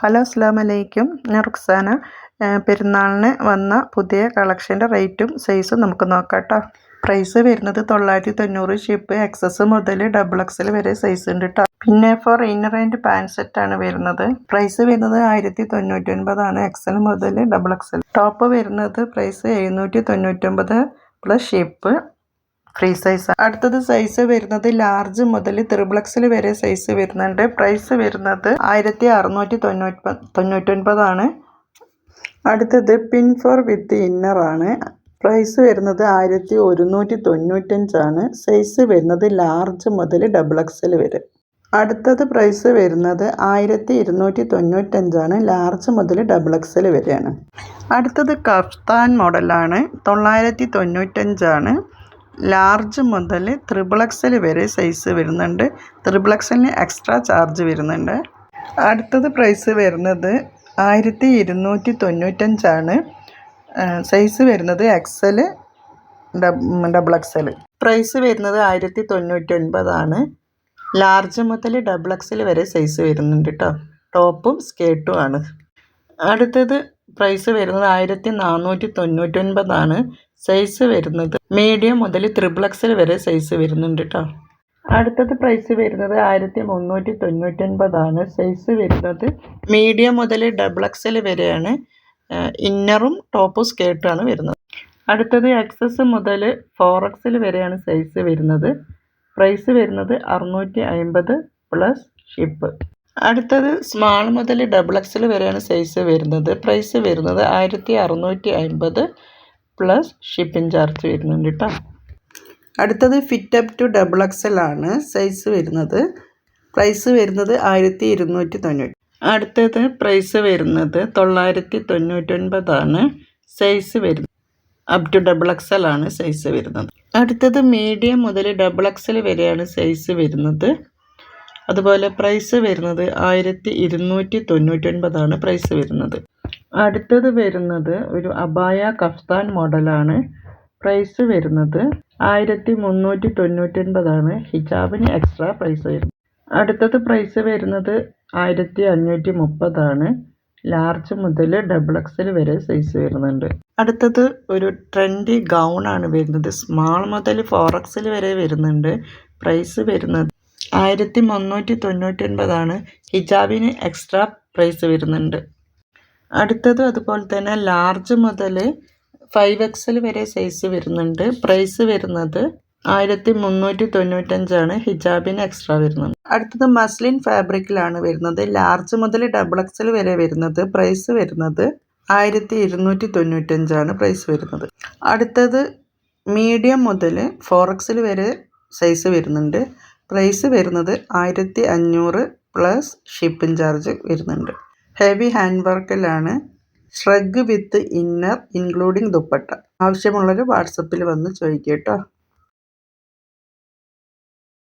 Hello അസ്ലാമലൈക്കും ഞാൻ റുക്സാന പെരുന്നാളിന് വന്ന പുതിയ കളക്ഷന്റെ റേറ്റും സൈസും നമുക്ക് നോക്കാം കേട്ടോ പ്രൈസ് വരുന്നത് തൊള്ളായിരത്തി തൊണ്ണൂറ് ഷിപ്പ് എക്സസ് മുതൽ ഡബിൾ എക്സൽ വരെ സൈസ് ഉണ്ട് കേട്ടോ പിന്നെ ഫോർ ഇന്നർ ആൻഡ് പാന്റ് സെറ്റാണ് വരുന്നത്. പ്രൈസ് വരുന്നത് ആയിരത്തി തൊണ്ണൂറ്റി ഒൻപതാണ് എക്സൽ മുതൽ ഡബിൾ എക്സൽ. ടോപ്പ് വരുന്നത് പ്രൈസ് എഴുന്നൂറ്റി തൊണ്ണൂറ്റൊമ്പത് പ്ലസ് ഷിപ്പ്. Free size. അടുത്തത് സൈസ് വരുന്നത് ലാർജ് മുതൽ ത്രിബിൾ വരെ സൈസ് വരുന്നുണ്ട്. പ്രൈസ് വരുന്നത് ആയിരത്തി അറുന്നൂറ്റി തൊണ്ണൂറ്റി തൊണ്ണൂറ്റൊൻപതാണ് അടുത്തത് പിൻ ഫോർ വിത്ത് ഇന്നർ ആണ്. പ്രൈസ് വരുന്നത് ആയിരത്തി ഒരുന്നൂറ്റി തൊണ്ണൂറ്റഞ്ചാണ് സൈസ് വരുന്നത് ലാർജ് മുതൽ ഡബിൾ എക്സൽ വരെ. അടുത്തത് പ്രൈസ് വരുന്നത് ആയിരത്തി ഇരുന്നൂറ്റി തൊണ്ണൂറ്റഞ്ചാണ് ലാർജ് മുതൽ ഡബിൾ എക്സൽ വരെയാണ്. അടുത്തത് കഫ്താൻ മോഡലാണ് തൊള്ളായിരത്തി തൊണ്ണൂറ്റഞ്ചാണ് ലാർജ് മുതൽ ത്രിബിൾ എക്സൽ വരെ സൈസ് വരുന്നുണ്ട്. ത്രിബിൾ എക്സലിന് എക്സ്ട്രാ ചാർജ് വരുന്നുണ്ട്. അടുത്തത് പ്രൈസ് വരുന്നത് ആയിരത്തി ഇരുന്നൂറ്റി തൊണ്ണൂറ്റഞ്ചാണ് സൈസ് വരുന്നത് എക്സൽ ഡബിൾ എക്സൽ പ്രൈസ് വരുന്നത് ആയിരത്തി തൊണ്ണൂറ്റി ഒൻപതാണ് ലാർജ് മുതൽ ഡബിൾ എക്സൽ വരെ സൈസ് വരുന്നുണ്ട് കേട്ടോ ടോപ്പും സ്കേർട്ടും ആണ്. അടുത്തത് പ്രൈസ് വരുന്നത് ആയിരത്തി നാനൂറ്റി തൊണ്ണൂറ്റൊൻപതാണ് സൈസ് വരുന്നത് മീഡിയം മുതൽ ത്രിബിൾ എക്സൽ വരെ സൈസ് വരുന്നുണ്ട് കേട്ടോ അടുത്തത് പ്രൈസ് വരുന്നത് ആയിരത്തി മുന്നൂറ്റി തൊണ്ണൂറ്റൊൻപതാണ് സൈസ് വരുന്നത് മീഡിയം മുതൽ ഡബിൾ എക്സൽ വരെയാണ്. ഇന്നറും ടോപ്പും സ്കേർട്ടാണ് വരുന്നത്. അടുത്തത് എക്സസ് മുതൽ ഫോർ എക്സൽ വരെയാണ് സൈസ് വരുന്നത്. പ്രൈസ് വരുന്നത് അറുന്നൂറ്റി അൻപത് പ്ലസ് ഷിപ്പ്. അടുത്തത് സ്മാൾ മുതൽ ഡബിൾ എക്സൽ വരെയാണ് സൈസ് വരുന്നത്. പ്രൈസ് വരുന്നത് ആയിരത്തി അറുന്നൂറ്റി അൻപത് പ്ലസ് ഷിപ്പിംഗ് ചാർജ് വരുന്നുണ്ട് കേട്ടോ അടുത്തത് fit up to double XL ആണ് സൈസ് വരുന്നത്. പ്രൈസ് വരുന്നത് ആയിരത്തി ഇരുന്നൂറ്റി തൊണ്ണൂറ്റി അടുത്തത് പ്രൈസ് വരുന്നത് തൊള്ളായിരത്തി തൊണ്ണൂറ്റൊൻപതാണ് സൈസ് വരുന്നത് അപ് ടു ഡബിൾ എക്സൽ ആണ് സൈസ് വരുന്നത്. അടുത്തത് മീഡിയം മുതൽ ഡബിൾ എക്സൽ വരെയാണ് സൈസ് വരുന്നത്. അതുപോലെ പ്രൈസ് വരുന്നത് ആയിരത്തി ഇരുന്നൂറ്റി തൊണ്ണൂറ്റൊൻപതാണ് പ്രൈസ് വരുന്നത്. അടുത്തത് വരുന്നത് ഒരു അബായ കഫ്താൻ മോഡലാണ് പ്രൈസ് വരുന്നത് ആയിരത്തി മുന്നൂറ്റി തൊണ്ണൂറ്റൊൻപതാണ് ഹിജാബിന് എക്സ്ട്രാ പ്രൈസ് വരുന്നത്. അടുത്തത് പ്രൈസ് വരുന്നത് ആയിരത്തി അഞ്ഞൂറ്റി മുപ്പതാണ് ലാർജ് മുതൽ ഡബിൾ എക്സൽ വരെ സൈസ് വരുന്നുണ്ട്. അടുത്തത് ഒരു ട്രെൻഡി ഗൗൺ ആണ് വരുന്നത്. സ്മാൾ മുതൽ ഫോർ എക്സൽ വരെ വരുന്നുണ്ട്. പ്രൈസ് വരുന്നത് ആയിരത്തി മുന്നൂറ്റി തൊണ്ണൂറ്റി ഒൻപതാണ് ഹിജാബിന് എക്സ്ട്രാ പ്രൈസ് വരുന്നുണ്ട്. അടുത്തത് അതുപോലെ തന്നെ ലാർജ് മുതൽ ഫൈവ് എക്സൽ വരെ സൈസ് വരുന്നുണ്ട്. പ്രൈസ് വരുന്നത് ആയിരത്തി മുന്നൂറ്റി തൊണ്ണൂറ്റഞ്ചാണ് ഹിജാബിന് എക്സ്ട്രാ വരുന്നത്. അടുത്തത് മസ്ലിൻ ഫാബ്രിക്കിലാണ് വരുന്നത്. ലാർജ് മുതൽ ഡബിൾ എക്സൽ വരെ വരുന്നത്. പ്രൈസ് വരുന്നത് ആയിരത്തി ഇരുന്നൂറ്റി തൊണ്ണൂറ്റഞ്ചാണ് പ്രൈസ് വരുന്നത്. അടുത്തത് മീഡിയം മുതൽ ഫോർ എക്സൽ വരെ സൈസ് വരുന്നുണ്ട്. പ്രൈസ് വരുന്നത് ആയിരത്തി അഞ്ഞൂറ് പ്ലസ് ഷിപ്പിംഗ് ചാർജ് വരുന്നുണ്ട്. Heavy hand വർക്കിലാണ് shrug with inner including dupatta. ആവശ്യമുള്ളവർ വാട്സപ്പിൽ വന്ന് ചോദിക്കുക കേട്ടോ.